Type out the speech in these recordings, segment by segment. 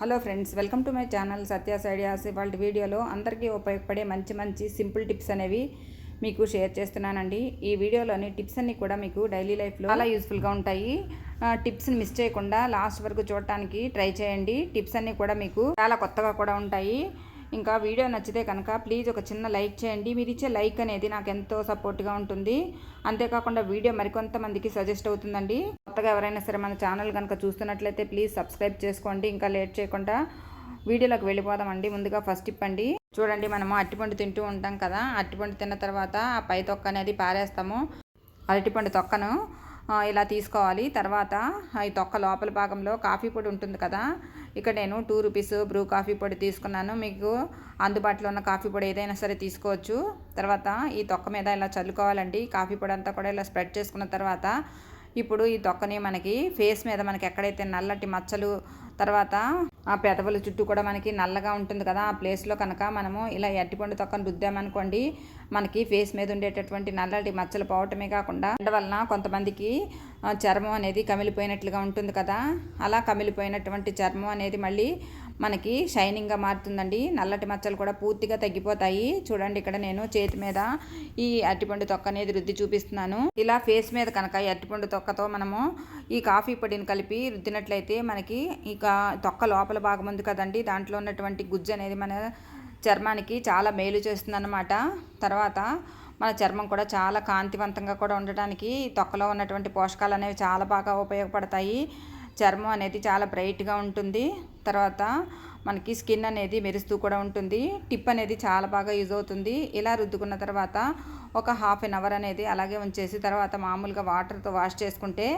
Hello friends welcome to my channel Satyas ideas. వాళ్ళ వీడియోలో అందరికీ ఉపయోగపడే మంచి మంచి సింపుల్ టిప్స్ అనేవి మీకు షేర్ చేస్తున్నానండి. ఈ వీడియోలోని టిప్స్ అన్నీ కూడా మీకు డైలీ లైఫ్లో చాలా యూస్ఫుల్గా ఉంటాయి. టిప్స్ని మిస్ చేయకుండా లాస్ట్ వరకు చూడటానికి ట్రై చేయండి. టిప్స్ అన్నీ కూడా మీకు చాలా కొత్తగా కూడా ఉంటాయి. ఇంకా వీడియో నచ్చితే కనుక ప్లీజ్ ఒక చిన్న లైక్ చేయండి. మీరు ఇచ్చే లైక్ అనేది నాకు ఎంతో సపోర్ట్గా ఉంటుంది. అంతేకాకుండా వీడియో మరికొంతమందికి సజెస్ట్ అవుతుందండి. కొత్తగా ఎవరైనా సరే మన ఛానల్ కనుక చూస్తున్నట్లయితే ప్లీజ్ సబ్స్క్రైబ్ చేసుకోండి. ఇంకా లేట్ చేయకుండా వీడియోలోకి వెళ్ళిపోదామండి. ముందుగా ఫస్ట్ ఇప్పండి చూడండి మనము అట్టిపండు తింటూ ఉంటాం కదా. అట్టిపండు తిన్న తర్వాత ఆ పై తొక్క అనేది పారేస్తాము. అరటిపండు తొక్కను ఇలా తీసుకోవాలి. తర్వాత ఈ తొక్క లోపల భాగంలో కాఫీ పొడి ఉంటుంది కదా. ఇక్కడ నేను టూ రూపీస్ బ్రూ కాఫీ పొడి తీసుకున్నాను. మీకు అందుబాటులో ఉన్న కాఫీ పొడి ఏదైనా సరే తీసుకోవచ్చు. తర్వాత ఈ తొక్క మీద ఇలా చల్లుకోవాలండి. కాఫీ పొడి అంతా కూడా ఇలా స్ప్రెడ్ చేసుకున్న తర్వాత ఇప్పుడు ఈ తొక్కని మనకి ఫేస్ మీద మనకి ఎక్కడైతే నల్లటి మచ్చలు తర్వాత ఆ పెదవుల చుట్టూ కూడా మనకి నల్లగా ఉంటుంది కదా ఆ ప్లేస్లో కనుక మనము ఇలా అట్టిపండు తొక్కను రుద్దామనుకోండి మనకి ఫేస్ మీద ఉండేటటువంటి నల్లటి మచ్చలు పోవటమే కాకుండా దాని వలన కొంతమందికి చర్మం అనేది కమిలిపోయినట్లుగా ఉంటుంది కదా. అలా కమిలిపోయినటువంటి చర్మం అనేది మళ్ళీ మనకి షైనింగ్గా మారుతుందండి. నల్లటి మచ్చలు కూడా పూర్తిగా తగ్గిపోతాయి. చూడండి ఇక్కడ నేను చేతి మీద ఈ అరటిపండు తొక్క అనేది రుద్ది చూపిస్తున్నాను. ఇలా ఫేస్ మీద కనుక ఈ అరటిపండు తొక్కతో మనము ఈ కాఫీ పొడిని కలిపి రుద్దినట్లయితే మనకి ఇక తొక్క లోపల భాగం ఉంది కదండి. దాంట్లో ఉన్నటువంటి గుజ్జు అనేది మన చర్మానికి చాలా మేలు చేస్తుందన్నమాట. తర్వాత మన చర్మం కూడా చాలా కాంతివంతంగా కూడా ఉండటానికి తొక్కలో ఉన్నటువంటి పోషకాలు అనేవి చాలా బాగా ఉపయోగపడతాయి. చర్మం అనేది చాలా బ్రైట్గా ఉంటుంది. తర్వాత మనకి స్కిన్ అనేది మెరుస్తూ కూడా ఉంటుంది. టిప్ అనేది చాలా బాగా యూజ్ అవుతుంది. ఇలా రుద్దుకున్న తర్వాత ఒక హాఫ్ అన్ అవర్ అనేది అలాగే ఉంచేసి తర్వాత మామూలుగా వాటర్తో వాష్ చేసుకుంటే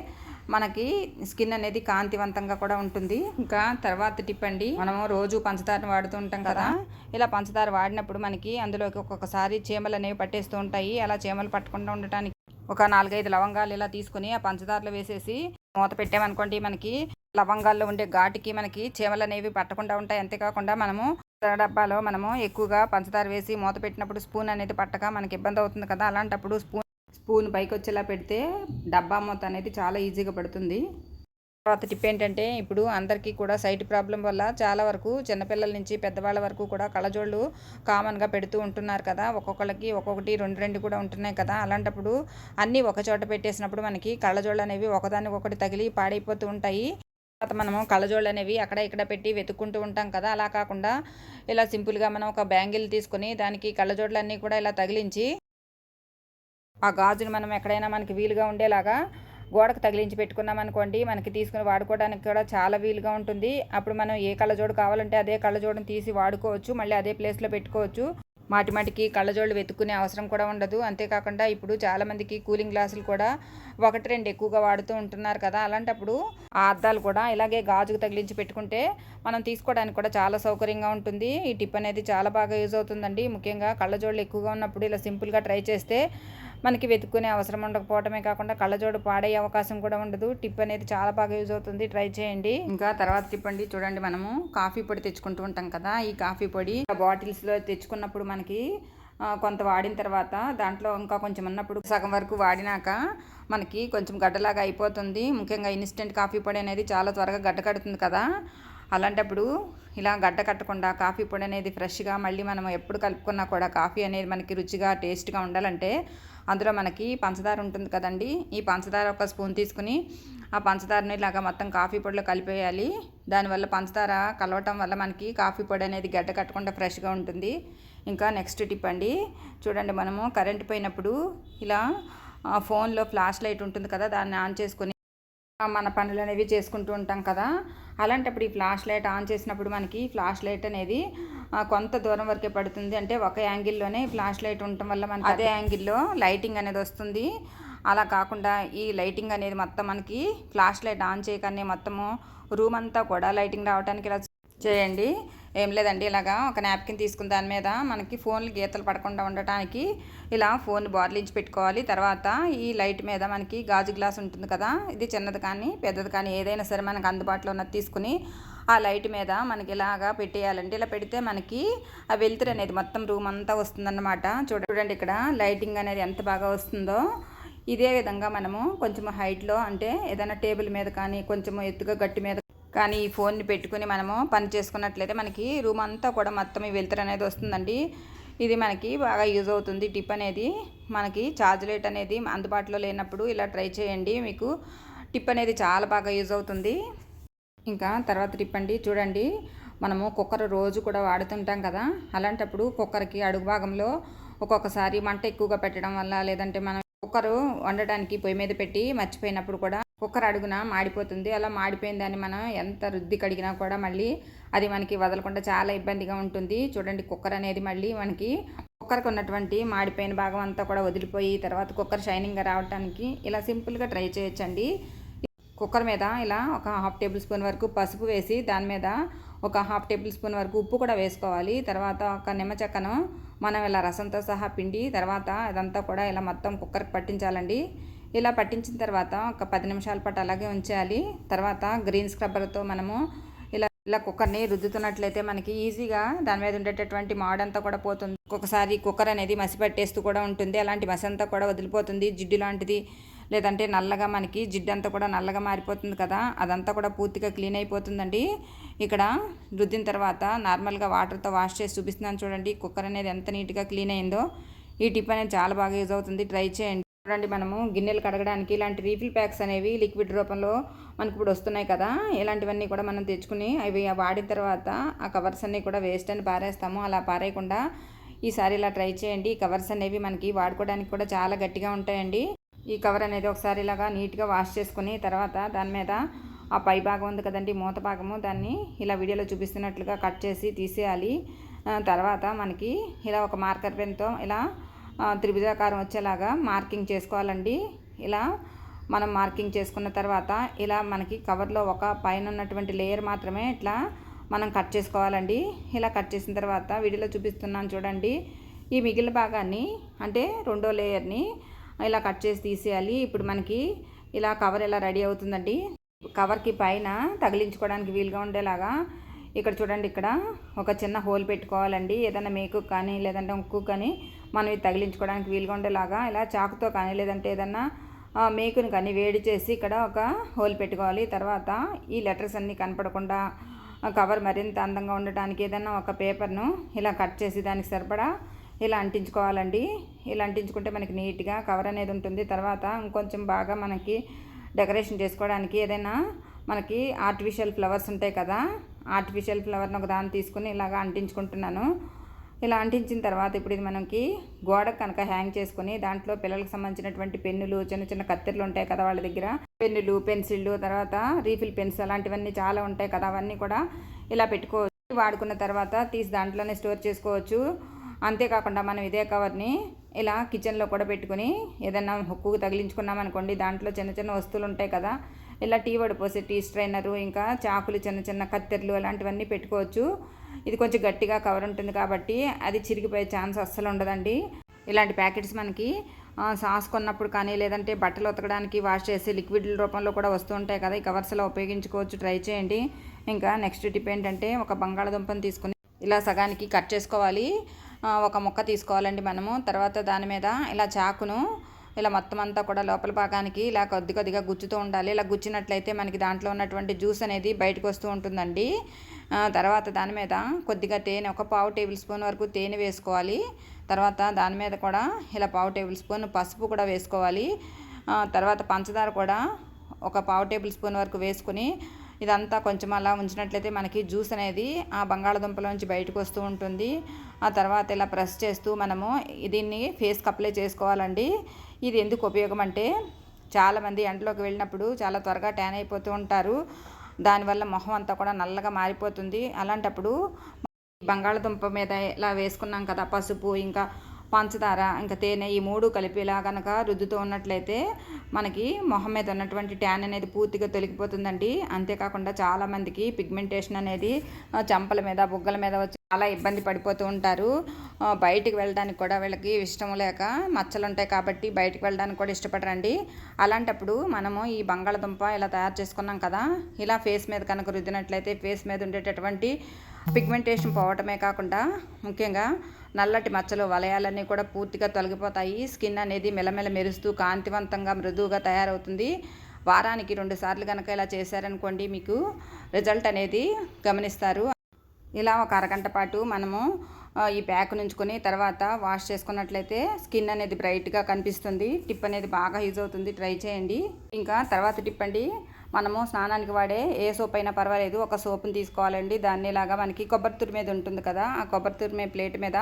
మనకి స్కిన్ అనేది కాంతివంతంగా కూడా ఉంటుంది. ఇంకా తర్వాత టిప్ అండి మనము రోజు పంచదారను వాడుతూ ఉంటాం కదా. ఇలా పంచదార వాడినప్పుడు మనకి అందులోకి ఒక్కొక్కసారి చీమలు అనేవి పట్టేస్తూ ఉంటాయి. అలా చీమలు పట్టకుండా ఉండటానికి ఒక నాలుగైదు లవంగాలు ఇలా తీసుకుని ఆ పంచదారలో వేసేసి మూత పెట్టామనుకోండి మనకి లవంగాల్లో ఉండే ఘాటుకి మనకి చీమలు అనేవి పట్టకుండా ఉంటాయి. అంతేకాకుండా మనము డబ్బాలో మనము ఎక్కువగా పంచదార వేసి మూత పెట్టినప్పుడు స్పూన్ అనేది పట్టక మనకి ఇబ్బంది అవుతుంది కదా అలాంటప్పుడు స్పూన్ స్పూన్ పైకి వచ్చేలా పెడితే డబ్బా మూత అనేది చాలా ఈజీగా పడుతుంది. తర్వాత టిప్ ఏంటంటే ఇప్పుడు అందరికీ కూడా సైట్ ప్రాబ్లం వల్ల చాలా వరకు చిన్నపిల్లల నుంచి పెద్దవాళ్ళ వరకు కూడా కళ్ళజోళ్ళు కామన్గా పెడుతూ ఉంటున్నారు కదా ఒక్కొక్కళ్ళకి ఒక్కొక్కటి రెండు రెండు కూడా ఉంటున్నాయి కదా అలాంటప్పుడు అన్నీ ఒక చోట పెట్టేసినప్పుడు మనకి కళ్ళజోళ్ళు అనేవి ఒకదానికి ఒకటి తగిలి పాడైపోతూ ఉంటాయి. తర్వాత మనము కళ్ళజోళ్ళు అనేవి అక్కడ ఇక్కడ పెట్టి వెతుక్కుంటూ ఉంటాం కదా అలా కాకుండా ఇలా సింపుల్గా మనం ఒక బ్యాంగిల్ తీసుకొని దానికి కళ్ళజోళ్ళు అన్నీ కూడా ఇలా తగిలించి ఆ గాజుని మనం ఎక్కడైనా మనకి వీలుగా ఉండేలాగా గోడకు తగిలించి పెట్టుకున్నాం అనుకోండి మనకి తీసుకుని వాడుకోవడానికి కూడా చాలా వీలుగా ఉంటుంది. అప్పుడు మనం ఏ కళ్ళజోడు కావాలంటే అదే కళ్ళజోడును తీసి వాడుకోవచ్చు మళ్ళీ అదే ప్లేస్లో పెట్టుకోవచ్చు. మాటిమాటికి కళ్ళజోళ్ళు వెతుక్కునే అవసరం కూడా ఉండదు. అంతేకాకుండా ఇప్పుడు చాలామందికి కూలింగ్ గ్లాసులు కూడా ఒకటి రెండు ఎక్కువగా వాడుతూ ఉంటున్నారు కదా. అలాంటప్పుడు ఆ అద్దాలు కూడా ఇలాగే గాజుకు తగిలించి పెట్టుకుంటే మనం తీసుకోవడానికి కూడా చాలా సౌకర్యంగా ఉంటుంది. ఈ టిప్ అనేది చాలా బాగా యూజ్ అవుతుందండి. ముఖ్యంగా కళ్ళజోళ్ళు ఎక్కువగా ఉన్నప్పుడు ఇలా సింపుల్గా ట్రై చేస్తే మనకి వెతుక్కునే అవసరం ఉండకపోవడమే కాకుండా కళ్ళజోడు పాడయ్యే అవకాశం కూడా ఉండదు. టిప్ అనేది చాలా బాగా యూజ్ అవుతుంది. ట్రై చేయండి. ఇంకా తర్వాత టిప్ అండి. చూడండి మనము కాఫీ పొడి తెచ్చుకుంటూ ఉంటాం కదా. ఈ కాఫీ పొడి బాటిల్స్లో తెచ్చుకున్నప్పుడు మనకి కొంత వాడిన తర్వాత దాంట్లో ఇంకా కొంచెం ఉన్నప్పుడు సగం వరకు వాడినాక మనకి కొంచెం గడ్డలాగా అయిపోతుంది. ముఖ్యంగా ఇన్స్టెంట్ కాఫీ పొడి అనేది చాలా త్వరగా గడ్డ కడుతుంది కదా. అలాంటప్పుడు ఇలా గడ్డ కట్టకుండా కాఫీ పొడి అనేది ఫ్రెష్గా మళ్ళీ మనం ఎప్పుడు కలుపుకున్నా కూడా కాఫీ అనేది మనకి రుచిగా టేస్ట్గా ఉండాలంటే అందులో మనకి పంచదార ఉంటుంది కదండి. ఈ పంచదార ఒక స్పూన్ తీసుకుని ఆ పంచదారని ఇలాగా మొత్తం కాఫీ పొడిలో కలిపేయాలి. దానివల్ల పంచదార కలవటం వల్ల మనకి కాఫీ పొడి అనేది గడ్డ కట్టకుండా ఫ్రెష్గా ఉంటుంది. ఇంకా నెక్స్ట్ టిప్ అండి. చూడండి మనము కరెంట్ పోయినప్పుడు ఇలా ఆ, ఫోన్లో ఫ్లాష్ లైట్ ఉంటుంది కదా దాన్ని ఆన్ చేసుకొని మన పనులు అనేవి చేసుకుంటూ ఉంటాం కదా. అలాంటప్పుడు ఈ ఫ్లాష్ లైట్ ఆన్ చేసినప్పుడు మనకి ఫ్లాష్ లైట్ అనేది కొంత దూరం వరకే పడుతుంది. అంటే ఒక యాంగిల్లోనే ఫ్లాష్ లైట్ ఉండటం వల్ల మనకి అదే. యాంగిల్లో లైటింగ్ అనేది వస్తుంది. అలా కాకుండా ఈ లైటింగ్ అనేది మొత్తం మనకి ఫ్లాష్ లైట్ ఆన్ చేయగానే మొత్తము రూమ్ అంతా కూడా లైటింగ్ రావడానికి ఇలా చేయండి. ఏం లేదండి ఇలాగా ఒక నాప్కిన్ తీసుకున్న దాని మీద మనకి ఫోన్లు గీతలు పడకుండా ఉండటానికి ఇలా ఫోన్ బార్లించి పెట్టుకోవాలి. తర్వాత ఈ లైట్ మీద మనకి గాజు గ్లాస్ ఉంటుంది కదా ఇది చిన్నది కానీ పెద్దది కానీ ఏదైనా సరే మనకు అందుబాటులో ఉన్నది తీసుకుని ఆ లైట్ మీద మనకి ఇలాగా పెట్టేయాలండి ఇలా పెడితే మనకి ఆ వెలుతురు అనేది మొత్తం రూమ్ అంతా వస్తుందన్నమాట. చూడ చూడండి ఇక్కడ లైటింగ్ అనేది ఎంత బాగా వస్తుందో. ఇదే విధంగా మనము కొంచెం హైట్లో అంటే ఏదైనా టేబుల్ మీద కానీ కొంచెం ఎత్తుగా గట్టి మీద కానీ ఈ ఫోన్ని పెట్టుకుని మనము పని చేసుకున్నట్లయితే మనకి రూమ్ అంతా కూడా మొత్తం ఈ వెలుతురు అనేది వస్తుందండి. ఇది మనకి బాగా యూజ్ అవుతుంది. టిప్ అనేది మనకి ఛార్జ్ లైట్ అనేది అందుబాటులో లేనప్పుడు ఇలా ట్రై చేయండి. మీకు టిప్ అనేది చాలా బాగా యూజ్ అవుతుంది. ఇంకా తర్వాత టిప్ అండి చూడండి మనము కుక్కర్ రోజు కూడా వాడుతుంటాం కదా. అలాంటప్పుడు కుక్కర్కి అడుగు భాగంలో ఒక్కొక్కసారి మంట ఎక్కువగా పెట్టడం వల్ల లేదంటే మనం కుక్కర్ వండడానికి పొయ్యి మీద పెట్టి మర్చిపోయినప్పుడు కూడా కుక్కర్ అడుగున మాడిపోతుంది. అలా మాడిపోయిందని మనం ఎంత రుద్ది కడిగినా కూడా మళ్ళీ అది మనకి వదలకుండా చాలా ఇబ్బందిగా ఉంటుంది. చూడండి కుక్కర్ అనేది మళ్ళీ మనకి కుక్కర్కి ఉన్నటువంటి మాడిపోయిన భాగం అంతా కూడా వదిలిపోయి తర్వాత కుక్కర్ షైనింగ్గా రావడానికి ఇలా సింపుల్గా ట్రై చేయొచ్చండి. కుక్కర్ మీద ఇలా ఒక హాఫ్ టేబుల్ స్పూన్ వరకు పసుపు వేసి దాని మీద ఒక హాఫ్ టేబుల్ స్పూన్ వరకు ఉప్పు కూడా వేసుకోవాలి. తర్వాత ఒక నిమ్మ చెక్కను మనం ఇలా రసంతో సహా పిండి తర్వాత ఇదంతా కూడా ఇలా మొత్తం కుక్కర్కి పట్టించాలండి. ఇలా పట్టించిన తర్వాత ఒక పది నిమిషాల పాటు అలాగే ఉంచేయాలి తర్వాత గ్రీన్ స్క్రబ్బర్తో మనము ఇలా ఇలా కుక్కర్ని రుద్దుతున్నట్లయితే మనకి ఈజీగా దాని మీద ఉండేటటువంటి మాడంతా కూడా పోతుంది. ఒక్కొక్కసారి కుక్కర్ అనేది మసి పట్టేస్తూ కూడా ఉంటుంది. అలాంటి మసి అంతా కూడా వదిలిపోతుంది. జిడ్డు లాంటిది లేదంటే నల్లగా మనకి జిడ్డంతా కూడా నల్లగా మారిపోతుంది కదా అదంతా కూడా పూర్తిగా క్లీన్ అయిపోతుందండి. ఇక్కడ రుద్దిన తర్వాత నార్మల్గా వాటర్తో వాష్ చేసి చూపిస్తున్నాను చూడండి కుక్కర్ అనేది ఎంత నీట్గా క్లీన్ అయిందో. ఈ టిప్ అనేది చాలా బాగా యూజ్ అవుతుంది ట్రై చేయండి. చూడండి మనము గిన్నెలు కడగడానికి ఇలాంటి రీఫిల్ ప్యాక్స్ అనేవి లిక్విడ్ రూపంలో మనకి ఇప్పుడు వస్తున్నాయి కదా ఇలాంటివన్నీ కూడా మనం తెచ్చుకుని అవి వాడిన తర్వాత ఆ కవర్స్ అన్నీ కూడా వేస్ట్ అని పారేస్తాము. అలా పారేయకుండా ఈసారి ఇలా ట్రై చేయండి. ఈ కవర్స్ అనేవి మనకి వాడుకోవడానికి కూడా చాలా గట్టిగా ఉంటాయండి. ఈ కవర్ అనేది ఒకసారి ఇలాగా నీట్గా వాష్ చేసుకుని తర్వాత దాని మీద ఆ పై భాగం ఉంది కదండి మూత భాగము దాన్ని ఇలా వీడియోలో చూపిస్తున్నట్లుగా కట్ చేసి తీసేయాలి. తర్వాత మనకి ఇలా ఒక మార్కర్ పెన్తో ఇలా త్రిభుజాకారం వచ్చేలాగా మార్కింగ్ చేసుకోవాలండి. ఇలా మనం మార్కింగ్ చేసుకున్న తర్వాత ఇలా మనకి కవర్లో ఒక పైన ఉన్నటువంటి లేయర్ మాత్రమే ఇట్లా మనం కట్ చేసుకోవాలండి. ఇలా కట్ చేసిన తర్వాత వీడియోలో చూపిస్తున్నాను చూడండి. ఈ మిగిలిన భాగాన్ని అంటే రెండో లేయర్ని ఇలా కట్ చేసి తీసేయాలి. ఇప్పుడు మనకి ఇలా కవర్ ఎలా రెడీ అవుతుందండి? కవర్కి పైన తగిలించుకోవడానికి వీలుగా ఉండేలాగా ఇక్కడ చూడండి ఇక్కడ ఒక చిన్న హోల్ పెట్టుకోవాలండి. ఏదైనా మేకు కానీ లేదంటే ఉక్కు కానీ మనం ఇది తగిలించుకోవడానికి వీలుగా ఉండేలాగా ఇలా చాకుతో కానీ లేదంటే ఏదన్నా మేకుని కానీ వేడి చేసి ఇక్కడ ఒక హోల్ పెట్టుకోవాలి. తర్వాత ఈ లెటర్స్ అన్నీ కనపడకుండా కవర్ మరింత అందంగా ఉండటానికి ఏదైనా ఒక పేపర్ను ఇలా కట్ చేసి దానికి సరిపడా ఇలా అంటించుకోవాలండి. ఇలా అంటించుకుంటే మనకి నీట్గా కవర్ అనేది ఉంటుంది. తర్వాత ఇంకొంచెం బాగా మనకి డెకరేషన్ చేసుకోవడానికి ఏదైనా మనకి ఆర్టిఫిషియల్ ఫ్లవర్స్ ఉంటాయి కదా ఆర్టిఫిషియల్ ఫ్లవర్ని ఒక దాన్ని తీసుకుని ఇలాగ అంటించుకుంటున్నాను. ఇలా అంటించిన తర్వాత ఇప్పుడు ఇది మనకి గోడకు కనుక హ్యాంగ్ చేసుకుని దాంట్లో పిల్లలకు సంబంధించినటువంటి పెన్నులు చిన్న చిన్న కత్తెరలు ఉంటాయి కదా వాళ్ళ దగ్గర. పెన్నులు పెన్సిళ్ళు తర్వాత రీఫిల్ పెన్స్ అలాంటివన్నీ చాలా ఉంటాయి కదా అవన్నీ కూడా ఇలా పెట్టుకోవచ్చు. వాడుకున్న తర్వాత తీసి దాంట్లోనే స్టోర్ చేసుకోవచ్చు. అంతేకాకుండా మనం ఇదే కవర్ని ఇలా కిచెన్లో కూడా పెట్టుకుని ఏదైనా హుక్కుకు తగిలించుకున్నాం అనుకోండి దాంట్లో చిన్న చిన్న వస్తువులు ఉంటాయి కదా ఇలా టీ వడిపోసే టీ స్ట్రైనరు ఇంకా చాకులు చిన్న చిన్న కత్తెరలు అలాంటివన్నీ పెట్టుకోవచ్చు. ఇది కొంచెం గట్టిగా కవర్ ఉంటుంది కాబట్టి అది చిరిగిపోయే ఛాన్స్ అస్సలు ఉండదండి. ఇలాంటి ప్యాకెట్స్ మనకి సాస్ కొన్నప్పుడు కానీ లేదంటే బట్టలు ఉతకడానికి వాష్ చేసి లిక్విడ్ రూపంలో కూడా వస్తూ ఉంటాయి కదా ఈ కవర్స్లో ఉపయోగించుకోవచ్చు ట్రై చేయండి. ఇంకా నెక్స్ట్ టిప్ ఏంటంటే ఒక బంగాళాదుంపను తీసుకుని ఇలా సగానికి కట్ చేసుకోవాలి. ఒక ముక్క తీసుకోవాలండి మనము. తర్వాత దాని మీద ఇలా చాకును ఇలా మొత్తం అంతా కూడా లోపల భాగానికి ఇలా కొద్ది కొద్దిగా గుచ్చుతూ ఉండాలి. ఇలా గుచ్చినట్లయితే మనకి దాంట్లో ఉన్నటువంటి జ్యూస్ అనేది బయటకు వస్తూ ఉంటుందండి. తర్వాత దాని మీద కొద్దిగా తేనె ఒక పావు టేబుల్ స్పూన్ వరకు తేనె వేసుకోవాలి. తర్వాత దాని మీద కూడా ఇలా పావు టేబుల్ స్పూన్ పసుపు కూడా వేసుకోవాలి. తర్వాత పంచదార కూడా ఒక పావు టేబుల్ స్పూన్ వరకు వేసుకుని ఇదంతా కొంచెం అలా ఉంచినట్లయితే మనకి జ్యూస్ అనేది ఆ బంగాళదుంపలోంచి బయటకు వస్తూ ఉంటుంది. ఆ తర్వాత ఇలా ప్రెస్ చేస్తూ మనము దీన్ని ఫేస్కి అప్లై చేసుకోవాలండి. ఇది ఎందుకు ఉపయోగం అంటే చాలామంది ఎండలోకి వెళ్ళినప్పుడు చాలా త్వరగా ట్యాన్ అయిపోతూ ఉంటారు. దానివల్ల మొహం అంతా కూడా నల్లగా మారిపోతుంది. అలాంటప్పుడు బంగాళదుంప మీద ఇలా వేసుకున్నాం కదా పసుపు ఇంకా పంచదార ఇంకా తేనె ఈ మూడు కలిపేలా కనుక రుద్దుతూ ఉన్నట్లయితే మనకి మొహం మీద ఉన్నటువంటి ట్యాన్ అనేది పూర్తిగా తొలగిపోతుందండి. అంతేకాకుండా చాలామందికి పిగ్మెంటేషన్ అనేది చెంపల మీద బుగ్గల మీద వచ్చి చాలా ఇబ్బంది పడిపోతూ ఉంటారు. బయటికి వెళ్ళడానికి కూడా వీళ్ళకి ఇష్టం లేక మచ్చలు ఉంటాయి కాబట్టి బయటికి వెళ్ళడానికి కూడా ఇష్టపడరండి. అలాంటప్పుడు మనము ఈ బంగాళదుంప ఇలా తయారు చేసుకున్నాం కదా ఇలా ఫేస్ మీద కనుక రుద్దినట్లయితే ఫేస్ మీద ఉండేటటువంటి పిగ్మెంటేషన్ పోవటమే కాకుండా ముఖ్యంగా నల్లటి మచ్చలు వలయాలన్నీ కూడా పూర్తిగా తొలగిపోతాయి. స్కిన్ అనేది మెలమెల మెరుస్తూ కాంతివంతంగా మృదువుగా తయారవుతుంది. వారానికి రెండు సార్లు కనుక ఇలా చేశారనుకోండి మీకు రిజల్ట్ అనేది గమనిస్తారు. ఇలా ఒక అరగంట పాటు మనము ఈ ప్యాక్ నుంచుకొని తర్వాత వాష్ చేసుకున్నట్లయితే స్కిన్ అనేది బ్రైట్గా కనిపిస్తుంది. టిప్ అనేది బాగా యూజ్ అవుతుంది. ట్రై చేయండి. ఇంకా తర్వాత టిప్ అండి. మనము స్నానానికి వాడే ఏ సోప్ అయినా పర్వాలేదు ఒక సోప్ని తీసుకోవాలండి. దాన్ని ఇలాగా మనకి కొబ్బరి తురి మీద ఉంటుంది కదా ఆ కొబ్బరి తురిమే ప్లేట్ మీద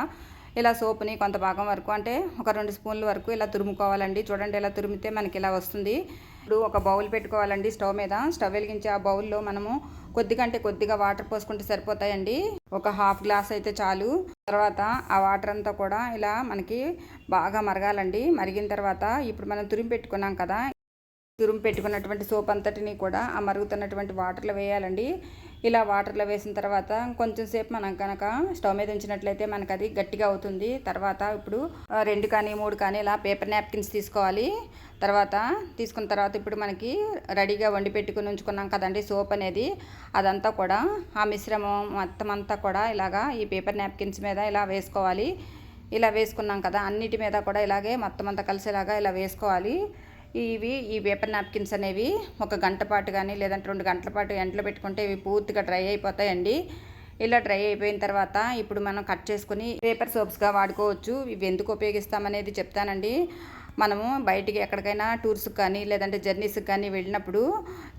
ఇలా సోప్ని కొంత భాగం వరకు అంటే ఒక రెండు స్పూన్ల వరకు ఇలా తురుముకోవాలండి. చూడండి ఇలా తురిమితే మనకి ఇలా వస్తుంది. ఇప్పుడు ఒక బౌల్ పెట్టుకోవాలండి స్టవ్ మీద. స్టవ్ వెలిగించి ఆ బౌల్లో మనము కొద్దిగా అంటే కొద్దిగా వాటర్ పోసుకుంటే సరిపోతాయండి. ఒక హాఫ్ గ్లాస్ అయితే చాలు. తర్వాత ఆ వాటర్ అంతా కూడా ఇలా మనకి బాగా మరగాలండి. మరిగిన తర్వాత ఇప్పుడు మనం తురిమి పెట్టుకున్నాం కదా తురుము పెట్టుకున్నటువంటి సోప్ అంతటిని కూడా ఆ మరుగుతున్నటువంటి వాటర్లో వేయాలండి. ఇలా వాటర్లో వేసిన తర్వాత కొంచెం సేపు మనం కనుక స్టవ్ మీద ఉంచినట్లయితే మనకు అది గట్టిగా అవుతుంది. తర్వాత ఇప్పుడు రెండు కానీ మూడు కానీ ఇలా పేపర్ నాప్కిన్స్ తీసుకోవాలి. తర్వాత తీసుకున్న తర్వాత ఇప్పుడు మనకి రెడీగా వండి పెట్టుకుని ఉంచుకున్నాం కదండి సోప్ అనేది. అదంతా కూడా ఆ మిశ్రమం మొత్తం అంతా కూడా ఇలాగా ఈ పేపర్ నాప్కిన్స్ మీద ఇలా వేసుకోవాలి. ఇలా వేసుకున్నాం కదా అన్నిటి మీద కూడా ఇలాగే మొత్తం అంతా కలిసేలాగా ఇలా వేసుకోవాలి. ఇవి ఈ పేపర్ నాప్కిన్స్ అనేవి ఒక గంట పాటు కానీ లేదంటే రెండు గంటల పాటు ఎండలో పెట్టుకుంటే ఇవి పూర్తిగా డ్రై అయిపోతాయండి. ఇలా డ్రై అయిపోయిన తర్వాత ఇప్పుడు మనం కట్ చేసుకుని పేపర్ సోప్స్గా వాడుకోవచ్చు. ఇవి ఎందుకు ఉపయోగిస్తామనేది చెప్తానండి. మనము బయటికి ఎక్కడికైనా టూర్స్కి కానీ లేదంటే జర్నీస్కి కానీ వెళ్ళినప్పుడు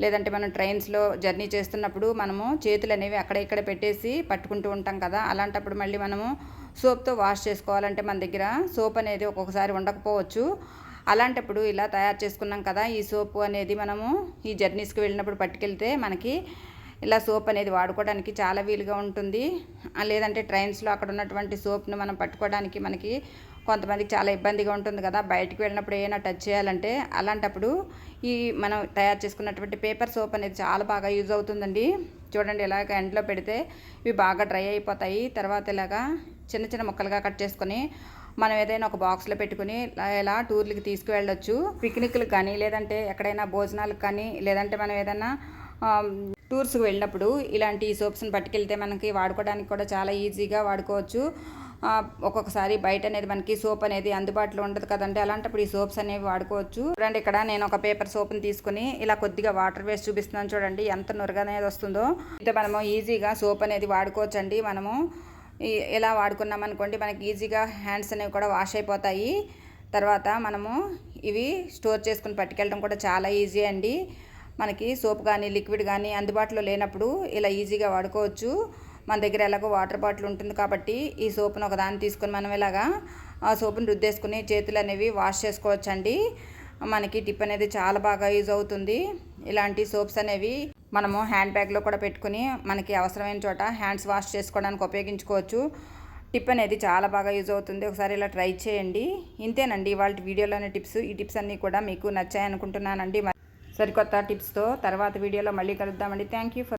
లేదంటే మనం ట్రైన్స్లో జర్నీ చేస్తున్నప్పుడు మనము చేతులు అనేవి అక్కడ ఇక్కడ పెట్టేసి పట్టుకుంటూ ఉంటాం కదా. అలాంటప్పుడు మళ్ళీ మనము సోప్తో వాష్ చేసుకోవాలంటే మన దగ్గర సోప్ అనేది ఒక్కొక్కసారి ఉండకపోవచ్చు. అలాంటప్పుడు ఇలా తయారు చేసుకున్నాం కదా ఈ సోపు అనేది మనము ఈ జర్నీస్కి వెళ్ళినప్పుడు పట్టుకెళ్తే మనకి ఇలా సోప్ అనేది వాడుకోవడానికి చాలా వీలుగా ఉంటుంది. లేదంటే ట్రైన్స్లో అక్కడ ఉన్నటువంటి సోప్ను మనం పట్టుకోవడానికి మనకి కొంతమందికి చాలా ఇబ్బందిగా ఉంటుంది కదా బయటికి వెళ్ళినప్పుడు ఏమైనా టచ్ చేయాలంటే అలాంటప్పుడు ఈ మనం తయారు చేసుకున్నటువంటి పేపర్ సోప్ అనేది చాలా బాగా యూజ్ అవుతుందండి. చూడండి ఇలాగ ఎండలో పెడితే ఇవి బాగా డ్రై అయిపోతాయి. తర్వాత ఇలాగా చిన్న చిన్న ముక్కలుగా కట్ చేసుకొని మనం ఏదైనా ఒక బాక్స్లో పెట్టుకుని ఇలా టూర్లకి తీసుకువెళ్ళొచ్చు. పిక్నిక్లకు కానీ లేదంటే ఎక్కడైనా భోజనాలకు కానీ లేదంటే మనం ఏదైనా టూర్స్కి వెళ్ళినప్పుడు ఇలాంటి సోప్స్ని పట్టుకెళ్తే మనకి వాడుకోవడానికి కూడా చాలా ఈజీగా వాడుకోవచ్చు. ఒక్కొక్కసారి బయట అనేది మనకి సోప్ అనేది అందుబాటులో ఉండదు కదండి. అలాంటప్పుడు ఈ సోప్స్ అనేవి వాడుకోవచ్చు. చూడండి ఇక్కడ నేను ఒక పేపర్ సోప్ని తీసుకుని ఇలా కొద్దిగా వాటర్ వేసి చూపిస్తున్నాను చూడండి ఎంత నురగ అనేది వస్తుందో. అయితే మనము ఈజీగా సోప్ అనేది వాడుకోవచ్చు అండి మనము. ఎలా వాడుకున్నాం అనుకోండి మనకి ఈజీగా హ్యాండ్స్ అనేవి కూడా వాష్ అయిపోతాయి. తర్వాత మనము ఇవి స్టోర్ చేసుకుని పట్టుకెళ్ళడం కూడా చాలా ఈజీ అండి. మనకి సోప్ కానీ లిక్విడ్ కానీ అందుబాటులో లేనప్పుడు ఇలా ఈజీగా వాడుకోవచ్చు. మన దగ్గర ఎలాగో వాటర్ బాటిల్ ఉంటుంది కాబట్టి ఈ సోప్ను ఒకదాన్ని తీసుకొని మనం ఇలాగా ఆ సోపును రుద్దేసుకుని చేతులు అనేవి వాష్ చేసుకోవచ్చండి. మనకి టిప్ అనేది చాలా బాగా యూజ్ అవుతుంది. ఇలాంటి సోప్స్ అనేవి మనము హ్యాండ్ బ్యాగ్లో కూడా పెట్టుకుని మనకి అవసరమైన చోట హ్యాండ్స్ వాష్ చేసుకోవడానికి ఉపయోగించుకోవచ్చు. టిప్ అనేది చాలా బాగా యూజ్ అవుతుంది. ఒకసారి ఇలా ట్రై చేయండి. ఇంతేనండి ఇవాళ వీడియోలోని టిప్స్. ఈ టిప్స్ అన్నీ కూడా మీకు నచ్చాయనుకుంటున్నానండి. సరికొత్త టిప్స్తో తర్వాత వీడియోలో మళ్ళీ కలుద్దామండి. Thank you for